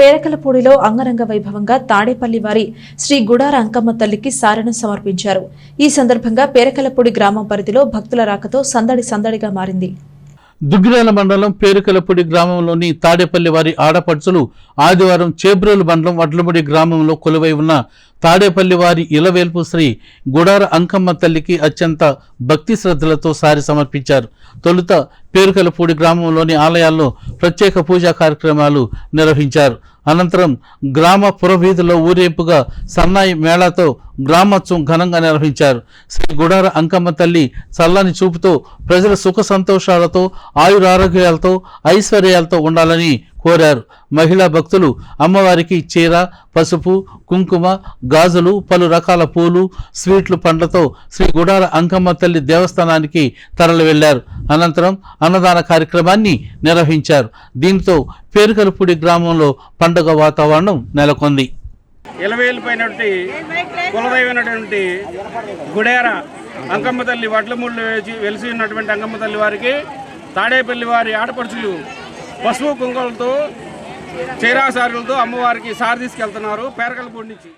పేరకలపూడిలో అంగరంగ వైభవంగా తాడేపల్లి వారి శ్రీ గుడార అంకమ్మ తల్లికి సారెను సమర్పించారు. ఈ సందర్భంగా పేరకలపూడి గ్రామం పరిధిలో భక్తుల రాకతో సందడి సందడిగా మారింది. దుగ్గిరాల మండలం పేరుకలపూడి గ్రామంలోని తాడేపల్లి వారి ఆడపడుచులు ఆదివారం చేబ్రోలు మండలం వడ్లముడి గ్రామంలో కొలువై ఉన్న తాడేపల్లి వారి ఇలవేల్పు శ్రీ గుడార అంకమ్మ తల్లికి అత్యంత భక్తి శ్రద్ధలతో సారి సమర్పించారు. తొలుత పేరుకలపూడి గ్రామంలోని ఆలయాల్లో ప్రత్యేక పూజా కార్యక్రమాలు నిర్వహించారు. అనంతరం గ్రామ పురవీధిలో ఊరేంపుగా సన్నాయి మేళాతో గ్రామోత్సవం ఘనంగా నిర్వహించారు. శ్రీ గుడార అంకమ్మ తల్లి చల్లని చూపుతో ప్రజల సుఖ సంతోషాలతో ఆయురారోగ్యాలతో ఐశ్వర్యాలతో ఉండాలని కోరారు. మహిళా భక్తులు అమ్మవారికి చీర పసుపు కుంకుమ గాజులు పలు రకాల పూలు స్వీట్లు పండ్లతో శ్రీ గుడార అంకమ్మ తల్లి దేవస్థానానికి తరలి వెళ్ళారు అనంతరం అన్నదాన కార్యక్రమాన్ని నిర్వహించారు. దీంతో పేరుకలపూడి గ్రామంలో పండుగ వాతావరణం నెలకొంది. ఇలవేలిపోయినటువంటి కులదైవైనటువంటి గుడేర అంకమ్మ తల్లి వడ్లమూళ్ళు వేసి వెలిసి ఉన్నటువంటి అంకమ్మ తల్లి వారికి తాడేపల్లి వారి ఆడపడుచులు పసుపు కుంకులతో చీరాసారులతో అమ్మవారికి సారి తీసుకెళ్తున్నారు పేరకలపూడి నుంచి.